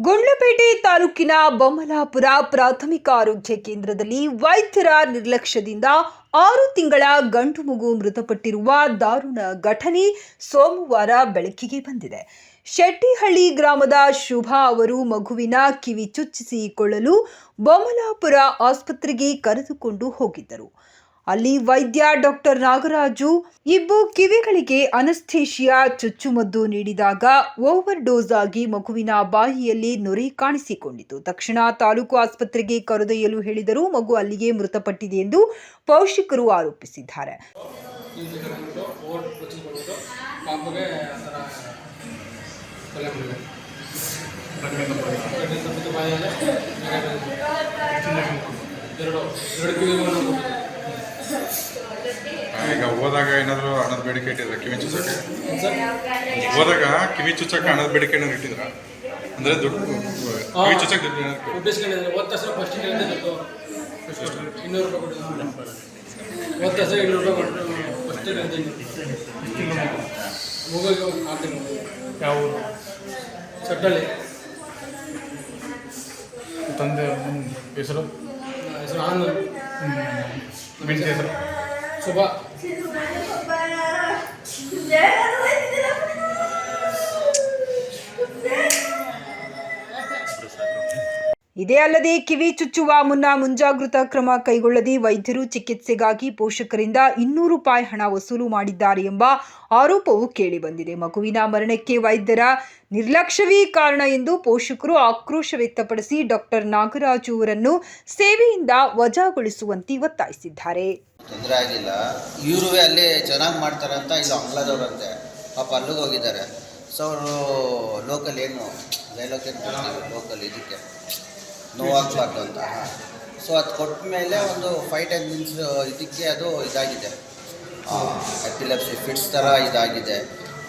ಗುಂಡ್ಲುಪೇಟೆ ತಾಲೂಕಿನ ಬೊಮ್ಮಲಾಪುರ ಪ್ರಾಥಮಿಕ ಆರೋಗ್ಯ ಕೇಂದ್ರದಲ್ಲಿ ವೈದ್ಯರ ನಿರ್ಲಕ್ಷ್ಯದಿಂದ ಆರು ತಿಂಗಳ ಗಂಟು ಮಗು ಮೃತಪಟ್ಟಿರುವ ದಾರುಣ ಘಟನೆ ಸೋಮವಾರ ಬೆಳಕಿಗೆ ಬಂದಿದೆ. ಶೆಟ್ಟಿಹಳ್ಳಿ ಗ್ರಾಮದ ಶುಭಾ ಅವರು ಮಗುವಿನ ಕಿವಿ ಚುಚ್ಚಿಸಿಕೊಳ್ಳಲು ಬೊಮ್ಮಲಾಪುರ ಆಸ್ಪತ್ರೆಗೆ ಕರೆದುಕೊಂಡು ಹೋಗಿದ್ದರು. ಅಲ್ಲಿ ವೈದ್ಯ ಡಾಕ್ಟರ್ ನಾಗರಾಜು ಇಬ್ಬು ಕಿವಿಗಳಿಗೆ ಅನಸ್ಥೇಷಿಯಾ ಚುಚ್ಚುಮದ್ದು ನೀಡಿದಾಗ ಓವರ್ ಡೋಸ್ ಆಗಿ ಮಗುವಿನ ಬಾಯಿಯಲ್ಲಿ ನೊರೆ ಕಾಣಿಸಿಕೊಂಡಿತು. ತಕ್ಷಣ ತಾಲೂಕು ಆಸ್ಪತ್ರೆಗೆ ಕರೆದೊಯ್ಯಲು ಹೇಳಿದರೂ ಮಗು ಅಲ್ಲಿಗೆ ಮೃತಪಟ್ಟಿದೆ ಎಂದು ಪೋಷಕರು ಆರೋಪಿಸಿದ್ದಾರೆ. ಈಗ ಹೋದಾಗ ಏನಾದರೂ ಹಣದ ಬೇಡಿಕೆ ಇಟ್ಟಿದ್ರ ಕಿವಿ ಚುಚ್ಚಕ್ಕೆ? ಹೋದಾಗ ಕಿವಿ ಚುಚ್ಚಕ್ಕೆ ಹಣದ ಬೇಡಿಕೆ ಏನಾದ್ರು ಇಟ್ಟಿದ್ರ? ಅಂದ್ರೆ ದುಡ್ಡು ಕಿವಿ ಚುಚ್ಚಕ್ಕೆ ದುಡ್ಡು ಏನಾದ್ರು ಕೊಡಿ. ದುಡ್ಡು ಇಸ್ಕೊಂಡಿದ್ದಾರೆ ಓದ್ ತಕ್ಷಣ ಫಸ್ಟಿಗೆ ಹೇಳಿದೆ ದುಡ್ಡು ಎಷ್ಟು? ಇನ್ನೂರು ರೂಪಾಯಿ ಕೊಟ್ಟಿದ್ದು ಓದ್ ತಕ್ಷಣ ಇನ್ನೂರು ರೂಪಾಯಿ ಕೊಟ್ಟು ಫಸ್ಟಿಗೆ ಹೇಳಿದೆ ಮಗುವಿಗೆ ಒಂದು ಆರು ಯಾವ ಚಟ್ಟಳ್ಳಿ ತಂದೆ ಹೆಸರು? ಹೆಸರು ಆನಂದ್. ಹೆಂಡತಿ ಹೆಸರು ಶುಭ ಇದೇ ಅಲ್ಲದೆ ಕಿವಿ ಚುಚ್ಚುವ ಮುನ್ನ ಮುಂಜಾಗೃತಾ ಕ್ರಮ ಕೈಗೊಳ್ಳದೆ ವೈದ್ಯರು ಚಿಕಿತ್ಸೆಗಾಗಿ ಪೋಷಕರಿಂದ ಇನ್ನೂರು ರೂಪಾಯಿ ಹಣ ವಸೂಲು ಮಾಡಿದ್ದಾರೆ ಎಂಬ ಆರೋಪವು ಕೇಳಿಬಂದಿದೆ. ಮಗುವಿನ ಮರಣಕ್ಕೆ ವೈದ್ಯರ ನಿರ್ಲಕ್ಷ್ಯವೇ ಕಾರಣ ಎಂದು ಪೋಷಕರು ಆಕ್ರೋಶ ವ್ಯಕ್ತಪಡಿಸಿ ಡಾಕ್ಟರ್ ನಾಗರಾಜು ಅವರನ್ನು ಸೇವೆಯಿಂದ ವಜಾಗೊಳಿಸುವಂತೆ ಒತ್ತಾಯಿಸಿದ್ದಾರೆ. ತೊಂದರೆ ಆಗಿಲ್ಲ. ಇವರುವೆ ಅಲ್ಲಿ ಚೆನ್ನಾಗಿ ಮಾಡ್ತಾರೆ ಅಂತ ಇದು ಅಂಗ್ಲದವ್ರಂತೆ ಪಾಪ ಅಲ್ಲಿಗೆ ಹೋಗಿದ್ದಾರೆ. ಸೊ ಅವರು ಲೋಕಲ್ ಏನು ಲೋಕಲ್ ಇದಕ್ಕೆ. ನೋವಾಗಬಾರ್ದು ಅಂತ. ಸೊ ಅದು ಕೊಟ್ಟ ಮೇಲೆ ಒಂದು ಫೈವ್ ಟೆನ್ ಮಿನ್ಸ್ ಇದಕ್ಕೆ ಅದು ಇದಾಗಿದೆ. ಎಪಿಲೆಪ್ಸಿ ಫಿಟ್ಸ್ ಥರ ಇದಾಗಿದೆ.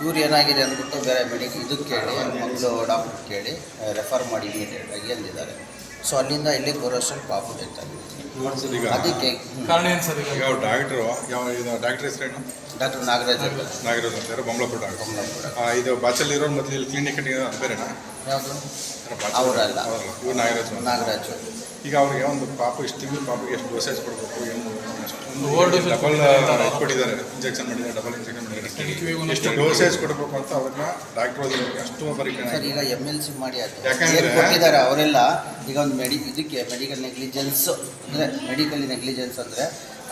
ಇವ್ರು ಏನಾಗಿದೆ ಅಂದ್ಬಿಟ್ಟು ಬೇರೆ ಮೆಡಿಕ್ ಇದಕ್ಕೆ ಕೇಳಿ ಮಗಳು ಡಾಕ್ಟ್ರ್ ಕೇಳಿ ರೆಫರ್ ಮಾಡಿ ಇಮಿಡಿಯೇಟಾಗಿ ಅಂದಿದ್ದಾರೆ. ಸೊ ಅಲ್ಲಿಂದ ಇಲ್ಲಿಗೆ ಡೆತ್ ಆಗಿದೆ ಈಗ. ಅದಕ್ಕೆ ಕಾರಣ ಏನು ಸರ್ ಈಗ? ಅವ್ರು ಡಾಕ್ಟ್ರು ಯಾವ ಇದು ಡಾಕ್ಟ್ರ್ ಹೆಸರೇನು ಡಾಕ್ಟರ್ ನಾಗರಾಜ್ ನಾಗರಾಜ್ ಅಂತ ಯಾರು ಡಾಕ್ಟರ್. ಬೊಮ್ಮಲಾಪುರ. ಆ, ಇದು ಬಾಚಲ್ಲಿ ಇರೋರು ಮೊದಲು ಇಲ್ಲಿ ಕ್ಲಿನಿಕ್ ಬೇರೆನಾ? ಯಾವುದು? ಅವರಲ್ಲ. ಇವ್ರು ನಾಗರಾಜ್. ನಾಗರಾಜು ಈಗ ಅವ್ರಿಗೆ ಒಂದು ಪಾಪ ಇಷ್ಟು ತಿಂಗಳು ಪಾಪಿಗೆ ಎಷ್ಟು ಡೋಸೇಜ್ ಕೊಡಬೇಕು ಏನು ಡಬಲ್ ಕೊಟ್ಟಿದ್ದಾರೆ. ಕೊಟ್ಟಿದ್ದಾರೆ ಇಂಜೆಕ್ಷನ್ ಮಾಡಿದ್ದಾರೆ. ಡಬಲ್ ಇಂಜೆಕ್ಷನ್ ಕಿವಿಗೆ ಮಾಡಿದ್ದಾರೆ. ಎಷ್ಟು ಡೋಸೇಜ್ ಕೊಡಬೇಕು ಅಂತ ಅವ್ರನ್ನ ಡಾಕ್ಟರ್ ಅಷ್ಟು ಪರಿಜ್ಞಾನ ಸರ್ ಈಗ ಎಂ ಎಲ್ ಸಿ ಮಾಡಿ ಕೊಟ್ಟಿದ್ದಾರೆ ಅವರೆಲ್ಲ ಈಗ ಒಂದು ಮೆಡಿ ಇದಕ್ಕೆ ಮೆಡಿಕಲ್ ನೆಗ್ಲಿಜೆನ್ಸ್ ಅಂದರೆ ಮೆಡಿಕಲ್ ನೆಗ್ಲಿಜೆನ್ಸ್ ಅಂದರೆ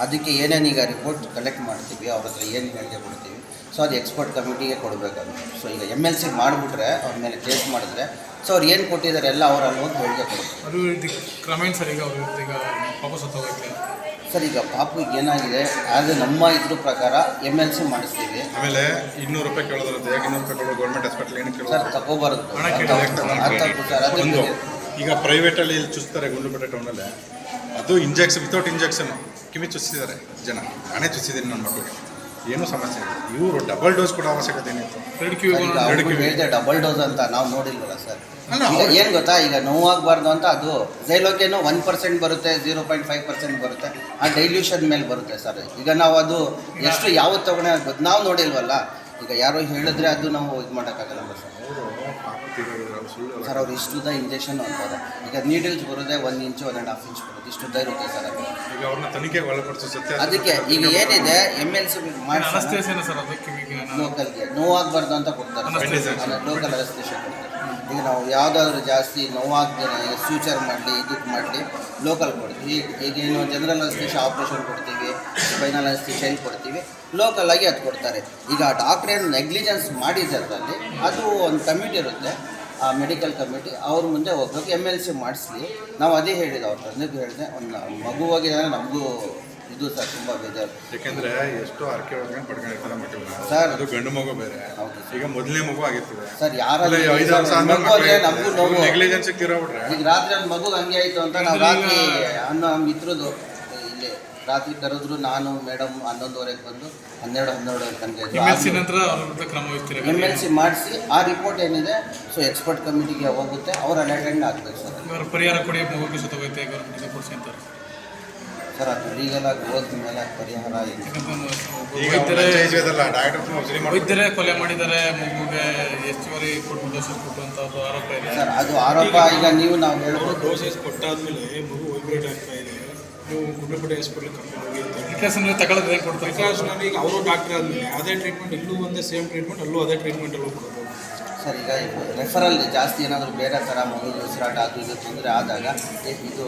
ಅದಕ್ಕೆ ಏನೇನು ಈಗ ರಿಪೋರ್ಟ್ ಕಲೆಕ್ಟ್ ಮಾಡ್ತೀವಿ ಅವ್ರ ಹತ್ರ ಏನು ಹೇಳಿಕೆ ಕೊಡ್ತೀವಿ. ಸೊ ಅದು ಎಕ್ಸ್ಪರ್ಟ್ ಕಮಿಟಿಗೆ ಕೊಡಬೇಕಂತ. ಸೊ ಈಗ ಎಂ ಎಲ್ ಸಿ ಮಾಡಿಬಿಟ್ರೆ ಅವ್ರ ಮೇಲೆ ಕೇಸ್ ಮಾಡಿದ್ರೆ ಸೊ ಅವ್ರು ಏನು ಕೊಟ್ಟಿದ್ದಾರೆ ಎಲ್ಲ ಅವರಲ್ಲಿ ಹೋಗಿ ಹೇಳಿಕೆ ಕೊಡ್ತಾರೆ. ಅದು ಇದಕ್ಕೆ ಕ್ರಮೇಣ ಸರ್ ಈಗ ಅವ್ರ ಈಗ ವಾಪಸ್ ಹೋಗ್ತಾರೆ ಸರ್ ಈಗ ಪಾಪು ಏನಾಗಿದೆ? ಆದರೆ ನಮ್ಮ ಇದ್ರ ಪ್ರಕಾರ ಎಂ ಎಲ್ ಸಿ ಮಾಡಿಸ್ತೀವಿ. ಆಮೇಲೆ ಇನ್ನೂರು ರೂಪಾಯಿ ಕೇಳೋದ್ರಂತೆ ಯಾಕೆ ಇನ್ನೂರು ರೂಪಾಯಿ ಕೇಳೋದು ಗೌರ್ಮೆಂಟ್ ಹಾಸ್ಪಿಟಲ್ ಏನಕ್ಕೆ ಸರ್ ತಗೋಬಾರದು. ಹಣ ಸರ್ ಒಂದು. ಈಗ ಪ್ರೈವೇಟಲ್ಲಿ ಇಲ್ಲಿ ಚುಚ್ತಾರೆ ಗುಂಡ್ಲುಪೇಟೆ ಟೌನಲ್ಲಿ ಅದು ಇಂಜೆಕ್ಷನ್ ವಿತೌಟ್ ಇಂಜೆಕ್ಷನ್ ಕಿವಿ ಚುಚ್ಚಿದ್ದಾರೆ ಜನ. ನಾನೇ ಚುಚ್ಚಿದ್ದೀನಿ ನನ್ನ ಮಕ್ಕಳಿಗೆ ಏನೂ ಸಮಸ್ಯೆ ಇಲ್ಲ. ಇವರು ಡಬಲ್ ಡೋಸ್ ಕೊಡೋ ಅವಶ್ಯಕತೆ ಏನಿತ್ತು? ಎರಡು ಕಿವಿ ಸರ್, ಈಗ ಎರಡು ಅವ್ರು ಕಿವಿ. ಹೇಳಿದೆ ಡಬಲ್ ಡೋಸ್ ಅಂತ ನಾವು ನೋಡಿಲ್ವಲ್ಲ ಸರ್. ಅಲ್ಲ, ಈಗ ಅವ್ರು- ಏನು ಗೊತ್ತಾ? ಈಗ ನೋವಾಗಬಾರ್ದು ಅಂತ ಅದು ಜೈಲೋಕೇನು ಒನ್ ಪರ್ಸೆಂಟ್ ಬರುತ್ತೆ ಜೀರೋ ಪಾಯಿಂಟ್ ಫೈವ್ ಪರ್ಸೆಂಟ್ ಬರುತ್ತೆ. ಆ ಡೈಲ್ಯೂಷನ್ ಮೇಲೆ ಬರುತ್ತೆ ಸರ್. ಈಗ ನಾವು ಅದು ಎಷ್ಟು ಯಾವತ್ತು ತಗೊಂಡೆ ಗೊತ್ತು ನಾವು ನೋಡಿಲ್ವಲ್ಲ. ಈಗ ಯಾರೋ ಹೇಳಿದ್ರೆ ಅದು ನಾವು ಇದು ಮಾಡೋಕ್ಕಾಗಲ್ಲ ಸರ್. ಅವರು ಪಾಪ. ಸರ್ ಅವ್ರು ಇಷ್ಟುದ್ದ ಇಂಜೆಕ್ಷನ್ ಅಂತಾರೆ ಈಗ ನೀಡಲ್ಸ್ ಬರೋದೇ ಒಂದು inch one and half inch ಬರುತ್ತೆ. ಇಷ್ಟುದ್ದ ಇರುತ್ತೆ ಸರ್ ಅದು. ಈಗ ಅವ್ರನ್ನ ತನಿಖೆಗೆ ಒಳಪಡಿಸೋ ಸತ್ಯ ಅದಕ್ಕೆ ಈಗ ಏನಿದೆ ಎಂ ಎಲ್ ಸಿ ಮಾಡಿ ಅನಸ್ತೇಸೇನ ಸರ್ ಲೋಕಲ್ಗೆ ನೋವಾಗಬಾರ್ದು ಅಂತ ಕೊಡ್ತಾರೆ. ಲೋಕಲ್ ಅನಸ್ತೇಷನ್ ಕೊಡ್ತಾರೆ. ಈಗ ನಾವು ಯಾವುದಾದ್ರೂ ಜಾಸ್ತಿ ನೋವಾಗ್ದೇನೆ ಫ್ಯೂಚರ್ ಮಾಡಲಿ ಇದಕ್ಕೆ ಮಾಡಲಿ ಲೋಕಲ್ ಕೊಡ್ತೀವಿ. ಈಗ ಈಗೇನು ಜನರಲ್ ಅನಸ್ತೇಷನ್ ಆಪ್ರೇಷನ್ ಕೊಡ್ತೀವಿ ಸ್ಪೈನಲ್ ಅನಸ್ತೇಷನ್ ಕೊಡ್ತೀವಿ ಲೋಕಲ್ ಆಗಿ ಅದು ಕೊಡ್ತಾರೆ. ಈಗ ಡಾಕ್ಟ್ರ್ ಏನು ನೆಗ್ಲಿಜೆನ್ಸ್ ಮಾಡಿದ್ದಾರೆ ಅದರಲ್ಲಿ ಅದು ಒಂದು ಕಮಿಟಿ ಇರುತ್ತೆ. ಆ ಮೆಡಿಕಲ್ ಕಮಿಟಿ ಅವ್ರ ಮುಂದೆ ಹೋಗ್ಬೇಕು ಎಂ ಎಲ್ ಸಿ ಮಾಡಿಸ್ಲಿ. ನಾವು ಅದೇ ಹೇಳಿದೆ ಅವ್ರ ತಂದೆಗೂ ಹೇಳಿದೆ ಒಂದು ಮಗು ಹೋಗಿದ್ದಾರೆ ನಮಗೂ ಇದು ಸರ್ ತುಂಬ ಬೇಜಾರು. ಯಾಕೆಂದ್ರೆ ಎಷ್ಟು ಆರ್ಕೆ ಒಳಗೆ ಪಡ್ಕೊಂಡಿರ್ತಾರೆ ಮಕ್ಕಳನ್ನ. ಸರ್. ಅದು ಗಂಡು ಮಗು ಬೇರೆ. ಈಗ ಮೊದಲನೇ ಮಗು ಆಗಿರ್ತದೆ. ಸರ್ ಯಾರಲ್ಲಿ ಐದು ವರ್ಷ ಆದ್ಮೇಲೆ ಮಗು ಅಂದ್ರೆ ನಮಗೂ ನೋವು. ನೆಗ್ಲಿಜೆನ್ಸ್ ತಿರೋಬಿಟ್ರೆ ಈಗ ರಾತ್ರಿ ಒಂದು ಮಗು ಹಂಗೆ ಆಯಿತು ಅಂತ ನಾವು ರಾತ್ರಿ ಅನ್ನೋ ಮಿತ್ರದ್ದು ರಾತ್ರಿ ಕರೆದ್ರು ನಾನು ಮೇಡಮ್ ಹನ್ನೊಂದುವರೆಗೆ ಬಂದು ಹನ್ನೆರಡು ಹನ್ನೆರಡು ತನಕ ಎಂ ಎಲ್ ಸಿ ಮಾಡಿಸಿ ಆ ರಿಪೋರ್ಟ್ ಏನಿದೆ ಸೊ ಎಕ್ಸ್ಪರ್ಟ್ ಕಮಿಟಿಗೆ ಹೋಗುತ್ತೆ ಅವ್ರು ಅಲ್ಲಿ ಅಟೆಂಡ್ ಆಗಬೇಕು ಸರ್. ಪರಿಹಾರ ಕೊಡಿ ಮಗುಗೆ ಸುತ್ತೋಗೈತೆ ಗೌರ್ಮೆಂಟ್ ಕೊಡಿಸಿ ಅಂತಾರೆ. ಸರ್ ಅದು ಲೀಗಲ್ ಆಗಿ ಹೋದ್ಮೇಲೆ ಪರಿಹಾರ ಏನು ಈಗ ವೈದ್ಯರೇ ಕೊಲೆ ಮಾಡಿದ್ದಾರೆ ಮಗುಗೆ ಹೆಚ್ಚುವರಿ ಕೊಟ್ಟು ಡೋಸಸ್ ಕೊಟ್ಟು ಅಂತ ಆರೋಪ ಇದೆ. ಸರ್ ಅದು ಆರೋಪ ಈಗ ನೀವು ನಾವು ಹೇಳ್ಬೋದು ಡೋಸೇಜ್ ಕೊಟ್ಟಾದ್ಮೇಲೆ ಮಗು ವೈಬ್ರೇಟ್ ಆಗ್ತಾ ಇದೆ. ನೀವು ಗುಂಡ್ಲುಪೇಟೆ ಹಾಸ್ಪಿಟ್ಲಿಗೆ ಕರ್ಕೊಂಡು ಹೋಗಿ ಅಂತ ಹೇಳಿ. ಪ್ರಿಕಾಷನ್ ತಗೊಳ್ಳೋದು ಹೇಗೆ ಕೊಡ್ತಾರೆ? ಪ್ರಿಕಾಷನರಿ ಈಗ ಅವರು ಡಾಕ್ಟರ್ ಆದಮೇಲೆ ಅದೇ ಟ್ರೀಟ್ಮೆಂಟ್ ಇಲ್ಲೂ ಒಂದೇ ಸೇಮ್ ಟ್ರೀಟ್ಮೆಂಟ್ ಅಲ್ಲೂ ಅದೇ ಟ್ರೀಟ್ಮೆಂಟ್ ಅಲ್ಲೂ ಕೊಡೋದು ಸರ್ ಈಗ ರೆಫರಲ್ ಜಾಸ್ತಿ ಏನಾದರೂ ಬೇರೆ ಥರ ಮಗು ಉಸಿರಾಟ ಅದು ಇದು ತೊಂದರೆ ಆದಾಗ ಇದು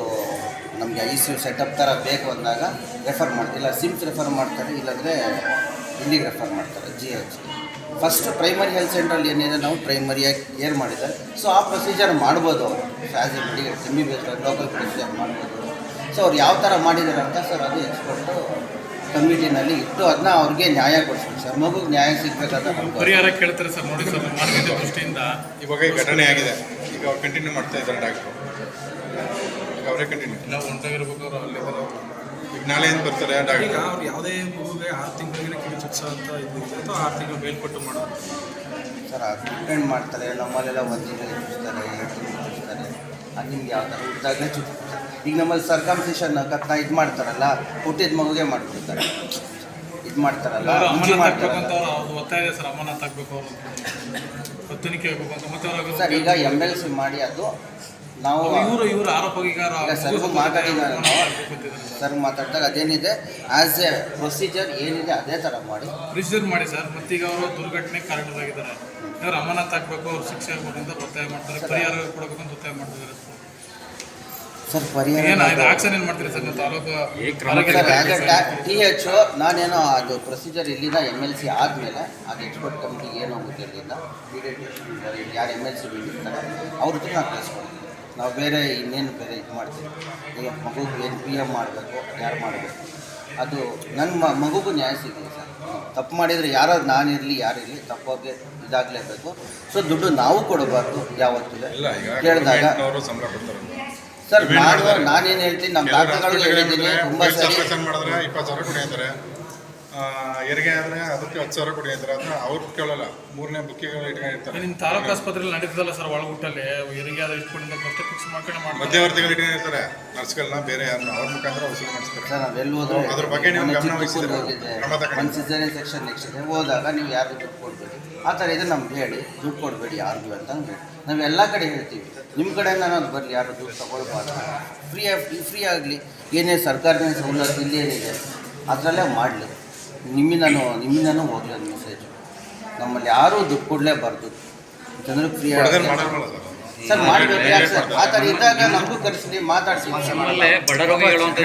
ನಮಗೆ ಐ ಸಿ ಯು ಸೆಟಪ್ ಥರ ಬೇಕು ಅಂದಾಗ ರೆಫರ್ ಮಾಡ್ತಿಲ್ಲ ಸಿಮ್ಸ್ ರೆಫರ್ ಮಾಡ್ತಾರೆ ಇಲ್ಲಾಂದರೆ ಇಲ್ಲಿಗೆ ರೆಫರ್ ಮಾಡ್ತಾರೆ G H first primary health ಸೆಂಟ್ರಲ್ಲಿ ಏನಿದೆ ನಾವು ಪ್ರೈಮರಿಯಾಗಿ ಕೇರ್ ಮಾಡಿದ್ದಾರೆ. ಸೊ ಆ ಪ್ರೊಸೀಜರ್ ಮಾಡ್ಬೋದು ಅವರು. As a medical M B B S local procedure ಮಾಡ್ಬೋದು. ಸೊ ಅವ್ರು ಯಾವ ಥರ ಮಾಡಿದ್ದಾರೆ ಅಂತ ಸರ್ ಅದು ಎಕ್ಸ್ಪರ್ಟು ಕಮಿಟಿನಲ್ಲಿ ಇಟ್ಟು ಅದನ್ನ ಅವ್ರಿಗೆ ನ್ಯಾಯ ಕೊಡಿಸ್ಬೇಕು ಸರ್ ಮಗು ನ್ಯಾಯ ಸಿಗಬೇಕಾದ್ರೆ ಪರಿಹಾರ ಕೇಳ್ತಾರೆ ಸರ್ ನೋಡಿ ಸರ್ ಮಾನವೀಯತೆ ದೃಷ್ಟಿಯಿಂದ. ಇವಾಗ ಈ ಘಟನೆ ಆಗಿದೆ. ಈಗ ಅವ್ರು ಕಂಟಿನ್ಯೂ ಮಾಡ್ತಾ ಇದ್ದಾರೆ ಡಾಕ್ಟ್ರು ಈಗ ಅವರೇ ಕಂಟಿನ್ಯೂ ನಾವು ಅವ್ರು. ಅಲ್ಲಿ ಈಗ ಏನು ಬರ್ತಾರೆ ಈಗ ಡಾಕ್ಟ್ರು ಅವ್ರು ಯಾವುದೇ ಮಗುಗೆ ಆರು ತಿಂಗಳಿಗೆ ಕಿವಿ ಚುಚ್ಚ ಅಂತ ಇದ್ದು ಆರು ತಿಂಗಳು ಮೇಲ್ಪಟ್ಟು ಮಾಡೋದು. ಸರ್ ಡಿಪೆಂಡ್ ಮಾಡ್ತಾರೆ ನಮ್ಮಲ್ಲೆಲ್ಲ ಒಂದು ತಿಂಗಳು ಚುಚ್ತಾರೆ ಎರಡು ತಿಂಗಳು. ಚುಚ್ತಾರೆ ಅದು ನಿಮ್ಗೆ ಯಾವ ಥರ ಹುಟ್ಟಿದಾಗಲೇ ಚುಟ್ಟು ಈಗ ನಮ್ಮಲ್ಲಿ ಸರ್ಕಮ್ಸಿಷನ್ ಕತ್ನ ಇದು ಮಾಡ್ತಾರಲ್ಲ ಹುಟ್ಟಿದ ಮಗುಗೆ ಮಾಡ್ಬಿಡ್ತಾರೆ ಇದು ಮಾಡ್ತಾರಲ್ಲ ಮುಂಚೆ ಸರ್ ಸರ್ ಈಗ ಎಂ ಎಲ್ ಸಿ ಮಾಡಿ ಅದು ನಾವು ಈಗ ಸರ್ಗೂ ಮಾತಾಡಿದ್ದಾರೆ. ಸರ್ ಮಾತಾಡಿದಾಗ ಅದೇನಿದೆ ಆಸ್ ಎ ಪ್ರೊಸೀಜರ್ ಏನಿದೆ ಅದೇ ಥರ ಮಾಡಿ. ಪ್ರೊಸೀಜರ್ ಮಾಡಿ ಸರ್ ಮತ್ತೀಗ ಅವರು ದುರ್ಘಟನೆ ಕಾರಣರಾಗಿದ್ದಾರೆ. ಇವರು ಅಮಾನತ್ ಆಗಬೇಕು ಅವ್ರು ಶಿಕ್ಷೆ ಆಗ್ಬೇಕು ಅಂತ ಒತ್ತಾಯ ಮಾಡ್ತಾರೆ ಪರಿಹಾರ ಕೊಡಬೇಕು ಅಂತ ಒತ್ತಾಯ ಮಾಡ್ತಿದ್ದಾರೆ. ಸರ್ ಪರಿಹಾರ ಏನು ಆಕ್ಷನ್ ಏನು ಮಾಡ್ತೀರಿ ಸರ್ ನೀವು ತಾಲೂಕು ಆರೋಗ್ಯ ಸರ್ ಆಗ ಇಲಾಖೆ ಟಿ ಎಚ್ ನಾನೇನೋ ಅದು ಪ್ರೊಸೀಜರ್ ಇಲ್ಲಿಂದ ಎಂ ಎಲ್ ಸಿ ಆದಮೇಲೆ ಅದು ಎಕ್ಸ್ಪರ್ಟ್ ಕಮಿಟಿಗೆ ಏನು ಹೋಗುತ್ತೆ ಇಲ್ಲಿಂದ ಯಾರು ಎಂ ಎಲ್ ಸಿ ಬಿಟ್ಟಿರ್ತಾರೆ ಅವ್ರ ಜೊತೆ ನಾವು ಕಳಿಸ್ಕೊಡ್ತೀವಿ ನಾವು ಬೇರೆ ಇನ್ನೇನು ಬೇರೆ ಇದು ಮಾಡ್ತೀವಿ. ಈಗ ಮಗುಗೆ ಏನು ಪಿ ಎಂ ಮಾಡಬೇಕು ಯಾರು ಮಾಡಬೇಕು. ಅದು ನನ್ನ ಮ ಮಗುಗೂ ನ್ಯಾಯ ಸಿಗಲಿ ಸರ್. ತಪ್ಪು ಮಾಡಿದರೆ ಯಾರಾದ್ರು ನಾನಿರಲಿ ಯಾರಿರಲಿ ತಪ್ಪೋಗೆ ಇದಾಗಲೇಬೇಕು. ಸೊ ದುಡ್ಡು ನಾವು ಕೊಡಬಾರ್ದು ಯಾವತ್ತೂ. ಇಲ್ಲ ಕೇಳಿದಾಗ ಅವರು ಸಂಬಳ ಕೊಡ್ತಾರೆ. ಸರ್. ನಾನೇನು ಹೇಳ್ತೀನಿ ನಮ್ಮ ಡಾಕ್ಟರ್ಗಳು ಹೇಳಿದ್ದೀನಿ ತುಂಬ ಸರಿ ಮಾಡಿದ್ರೆ ಇಪ್ಪತ್ತು ಸಾವಿರ ಕೊಡಿ ಅಂತಾರೆ ಹೆರಿಗೆ ಆದರೆ ಅದಕ್ಕೆ ಹತ್ತು ಸಾವಿರ ಕೊಡಿ ಅಂತಾರೆ. ಅದನ್ನ ಅವ್ರು ಕೇಳಲ್ಲ. ಮೂರನೇ ಬುಕ್ಕಿಗಳು ಇಟ್ಕೊಂಡಿರ್ತಾರೆ. ನಿಮ್ಮ ತಾಲೂಕು ಆಸ್ಪತ್ರೆಯಲ್ಲಿ ನಡೀತದಲ್ಲ ಸರ್ ಒಳಗುಟ್ಟಲ್ಲಿ? ಹೆರಿಗೆ ಆದ ಇಟ್ಕೊಂಡಿಂದ ಮತ್ತೆ ಫಿಕ್ಸ್ ಮಾಡ್ಕೊಂಡು ಮಾಡಿ ಮಧ್ಯವರ್ತಿಗಳು ಇಟ್ಕೊಂಡಿರ್ತಾರೆ. ನರ್ಸ್ಗಳನ್ನ ಬೇರೆ ಯಾರನ್ನ ಅವ್ರ ಮುಖಾಂತರ ವಸೂಲಿ ಮಾಡಿಸ್ತಾರೆ. ಸರ್ ನಾವೆಲ್ಲಿ ಹೋದ್ರೆ ಅದ್ರ ಬಗ್ಗೆ ನೀವು ಗಮನ ವಹಿಸಿದ್ರೆ ಹೋಗಿದ್ದೆ. ಕ್ರಮ ತಗೊಂಡು. ಸಿಸೇರಿಯನ್ ಸೆಕ್ಷನ್ ನೆಕ್ಸ್ಟ್ ಇದೆ. ಹೋದಾಗ ನೀವು ಯಾರು ದುಡ್ಡು ಕೊಡಬೇಡಿ. ಆ ಥರ ಇದು ನಮ್ಗೆ ಹೇಳಿ. ದುಡ್ಡು ಕೊಡಬೇಡಿ ಯಾರಿಗೂ ಅಂತ ಹೇಳಿ ನಾವು ಎಲ್ಲ ಕಡೆ ಹೇಳ್ತೀವಿ. ನಿಮ್ಮ ಕಡೆಯಿಂದ ನಾನು ಬರಲಿ. ಯಾರು ದುಡ್ಡು ತಗೊಳ್ಬಾರ್ದು. ಫ್ರೀ ಫ್ರೀ ಆಗಲಿ. ಏನೇ ಸರ್ಕಾರದ ಸವಲತ್ತು ಇಲ್ಲೇನಿದೆ ಅದರಲ್ಲೇ ಮಾಡಲಿ. ನಿಮ್ಮಿಂದನೂ ನಿಮ್ಮಿಂದನೂ ಹೋಗಲಿ ಅದು ಮೆಸೇಜು ನಮ್ಮಲ್ಲಿ ಯಾರೂ ದುಡ್ಡು ಕೊಡಲೇಬಾರ್ದು ಜನರು ಫ್ರೀ ಸರ್ ಮಾಡ್ಬೇಕು ಯಾಕೆ ಸರ್? ಆ ಥರ ಇದ್ದಾಗ ನಮಗೂ ಕರೆಸ್ಲಿ ಮಾತಾಡ್ಸಿ ಬಡ ರೋಗಿಗಳು ಅಂತ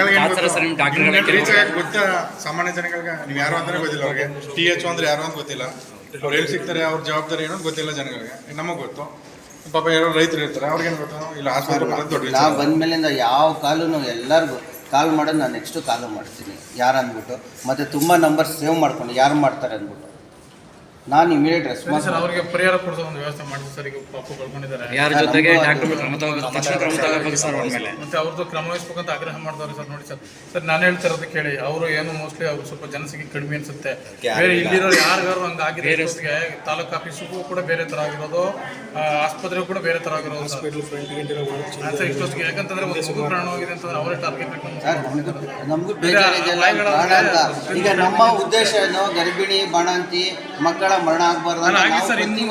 ಗೊತ್ತಾ? ಸಾಮಾನ್ಯ ಜನಗಳಿಗೆ? ನೀವು ಯಾರು ಅಂತಾನೆ ಗೊತ್ತಿಲ್ಲ ಅವ್ರಿಗೆ. ಟಿ ಎಚ್ ಅಂದ್ರೆ ಯಾರು ಅಂತ ಗೊತ್ತಿಲ್ಲ. ಅವ್ರು ಎಲ್ಲಿ ಸಿಗ್ತಾರೆ ಅವ್ರ ಜವಾಬ್ದಾರಿ ಏನೋ ಗೊತ್ತಿಲ್ಲ ಜನಗಳಿಗೆ. ನಮಗೆ ಗೊತ್ತು. ಪಾಪ ಯಾರೋ ರೈತರು ಇರ್ತಾರೆ ಅವ್ರಿಗೇನು ಗೊತ್ತು? ಇಲ್ಲ ಆಸ್ಪತ್ರೆ. ನಾವು ಬಂದಮೇಲಿಂದ ಯಾವ ಕಾಲೂ ಎಲ್ಲರಿಗೂ ಕಾಲ್ ಮಾಡೋದು ನಾನು ನೆಕ್ಸ್ಟು ಕಾಲು ಮಾಡ್ತೀನಿ. ಯಾರು ಅಂದ್ಬಿಟ್ಟು, ಮತ್ತು ತುಂಬ ನಂಬರ್ ಸೇವ್ ಮಾಡ್ಕೊಂಡು ಯಾರು ಮಾಡ್ತಾರೆ ಅಂದ್ಬಿಟ್ಟು. ನಾನು ಇಮಿಡಿಯೇಟ್ ರೆಸ್ಪಾನ್ಸ್ ಸರ್ ಅವರಿಗೆ ಪರಿಹಾರ ಕೊಡಿಸೋ ಒಂದು ವ್ಯವಸ್ಥೆ ಮಾಡಿದ್ರು ಸರ್ ಈಗ ಪಾಪ ಕಳ್ಕೊಂಡಿದ್ದಾರೆ ಯಾರ ಜೊತೆಗೆ ಡಾಕ್ಟರ್ ಕ್ರಮ ತಕ್ಷಣ ಕ್ರಮ ತಗೋಬೇಕು ಸರ್ ಅವ್ರ ಮೇಲೆ ಮತ್ತೆ ಅವ್ರದ್ದು ಕ್ರಮ ವಹಿಸ್ಬೇಕಂತ ಆಗ್ರಹ ಮಾಡ್ತಾರೆ ಸರ್ ನೋಡಿ ಸರ್ ಸರ್ ನಾನು ಹೇಳ್ತಿರೋದು ಕೇಳಿ ಅವರು ಏನು ಮೋಸ್ಟ್ಲಿ ಅವ್ರು ಸ್ವಲ್ಪ ಜನಸಂಖ್ಯೆ ಕಡಿಮೆ ಅನ್ಸುತ್ತೆ ಬೇರೆ ಇಲ್ಲಿರೋ ಯಾರಿಗಾರು ಹಂಗೆ ಆಗಿದೆ ತಾಲೂಕು ಆಫೀಸಿಗೂ ಕೂಡ ಬೇರೆ ತರ ಆಗಿರೋದು ಆಸ್ಪತ್ರೆ ಆಸ್ಪತ್ರೆಗೂ ಕೂಡ ಬೇರೆ ತರ ಆಗಿರೋದು ಸರ್ ಇಷ್ಟೊತ್ತಿಗೆ ಯಾಕಂತಂದ್ರೆ ಒಂದು ಮಗು ಪ್ರಾಣವಾಗಿದೆ ಅಂತಂದ್ರೆ ಅವರೇ ಟಾರ್ಗೆಟ್ ನಮಗೂ ಪ್ರಾಣ ಈಗ ನಮ್ಮ ಉದ್ದೇಶ ಏನು ಗರ್ಭಿಣಿ ಬಾಣಂತಿ ಮಕ್ಕಳ ಮರಣ ಆಗಬಾರ್ದು